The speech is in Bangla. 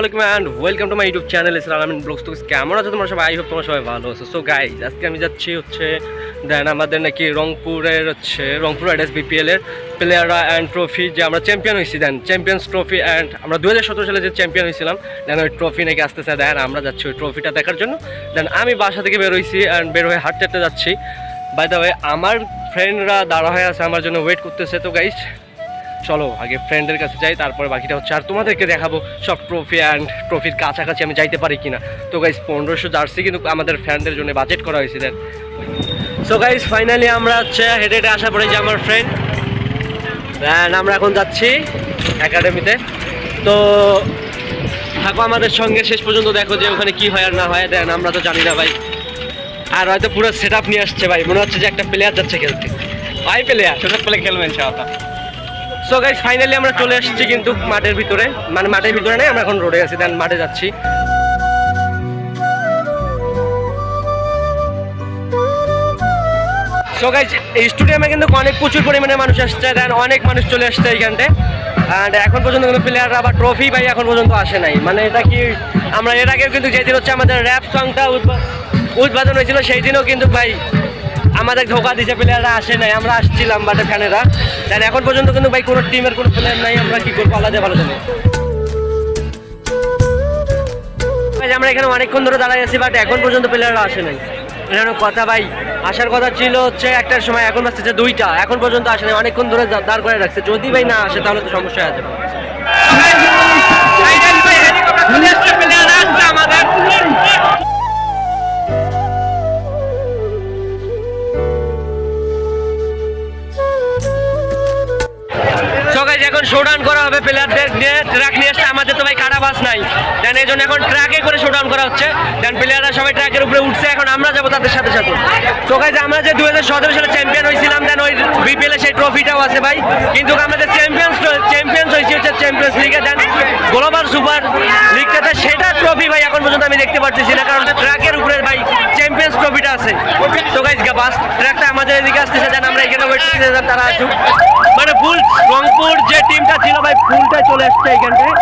And welcome to my YouTube channel Islam blogs তো কেমন আছো তোমরা সবাই? আই হোপ তোমরা সবাই ভালো আছো। সো গাইজ আজকে আমি যাচ্ছি হচ্ছে, দেন আমাদের নাকি রংপুরের হচ্ছে, রংপুর রাইডার্স বিপিএল এর প্লেয়াররা অ্যান্ড ট্রফি যে আমরা চ্যাম্পিয়ন হয়েছি, দেন চ্যাম্পিয়ন্স ট্রফি অ্যান্ড আমরা দু হাজার সতেরো সালে যে চ্যাম্পিয়ন হয়েছিলাম, দেন ওই ট্রফি নাকি আসতেছে দেন আমরা যাচ্ছি ওই ট্রফিটা দেখার জন্য। দেন আমি বাসা থেকে বের হয়েছি অ্যান্ড বের হয়ে হাঁটতে হাঁটতে যাচ্ছি। বাই দ্য ওয়ে আমার ফ্রেন্ডরা দাঁড়া হয়ে আছে, আমার জন্য ওয়েট করতেছে। তো গাইজ চলো, আগে ফ্রেন্ডের কাছে যাই, তারপরে বাকিটা হচ্ছে আর তোমাদেরকে দেখাবো সব ট্রফি অ্যান্ড ট্রফির কাছাকাছি আমি যাইতে পারি কিনা। তো গাইজ পনেরোশো জার্সি কিন্তু আমাদের ফ্যানদের জন্য বাজেট করা হয়েছে সো গাইজ ফাইনালি আমরা হচ্ছে হেঁটে হেঁটে আসা পড়ে যে আমার ফ্রেন্ড অ্যান্ড আমরা এখন যাচ্ছি একাডেমিতে তো থাকো আমাদের সঙ্গে, শেষ পর্যন্ত দেখো যে ওখানে কি হয় আর না হয়। দেন আমরা তো জানি না ভাই। আর হয়তো পুরো সেট নিয়ে আসছে ভাই। মনে হচ্ছে যে একটা প্লেয়ার যাচ্ছে খেলতে। ভাই প্লেয়ার সুযোগ পেলে খেলবেন ইনশাআল্লাহ সো ফাইনালি আমরা চলে এসেছি কিন্তু মাঠের ভিতরে। মানে মাঠের ভিতরে নেই, আমরা এখন রোডে আছি দেন মাঠে যাচ্ছি। সো গাইজ এই স্টেডিয়ামে কিন্তু অনেক প্রচুর পরিমাণে মানুষ আসছে দেন অনেক মানুষ চলে আসছে এইখানটে অ্যান্ড এখন পর্যন্ত কোনো প্লেয়াররা বা ট্রফি ভাই এখন পর্যন্ত আসে নাই। মানে এটা কি, আমরা এর আগেও কিন্তু যেদিন হচ্ছে আমাদের র্যাপ সংটা উদ্বোধন হয়েছিল সেই দিনও কিন্তু ভাই আমাদের ধোকা দিছে প্লেয়াররা আসে নাই আমরা আসছিলাম বাটে ফ্যানেরা দেন এখন পর্যন্ত কিন্তু ভাই কোনো টিমের কোনো প্লেয়ার নাই আমরা কি করব আলাদা ভালো জানি আমরা এখানে অনেকক্ষণ ধরে দাঁড়াই আছি বাট এখন পর্যন্ত প্লেয়াররা আসে নাই এখানে কথা ভাই আসার কথা ছিল হচ্ছে একটার সময় এখন আসতেছে দুইটা এখন পর্যন্ত আসে নাই অনেকক্ষণ ধরে দাঁড় করে রাখছে যদি ভাই না আসে তাহলে তো সমস্যা আছে আমাদের এখন শোডাউন করা হবে প্লেয়ারদের নিয়ে। ট্রাক নিয়ে আসছে আমাদের তো ভাই কারা বাস নাই। দেন এই জন্য এখন ট্রাকে করে শোডাউন করা হচ্ছে। দেন প্লেয়াররা সবাই ট্রাকের উপরে উঠছে, এখন আমরা যাব তাদের সাথে সাথে। তো গাইজ আমরা যে দু হাজার সতেরো সালে চ্যাম্পিয়ন হয়েছিলাম দেন ওই বিপিএল সেই ট্রফিটাও আছে ভাই। কিন্তু আমাদের চ্যাম্পিয়ন্স চ্যাম্পিয়ন্স হয়েছে হচ্ছে চ্যাম্পিয়ন্স লিগে দেন গ্লোবাল সুপার লিগটাতে সেটা ট্রফি ভাই এখন পর্যন্ত আমি দেখতে পারতেছি না, কারণ ট্রাকের উপরে ভাই চ্যাম্পিয়ন্স ট্রফিটা আছে। তো গাইজ বাস ট্র্যাকটা আমাদের এদিকে আসতেছে দেন আমরা এখানে ওয়েট দেন তারা আসুক। মানে ফুল রংপুর যে টিমটা ছিল, ভাই ফুলটা চলে আসছে এইখানটায়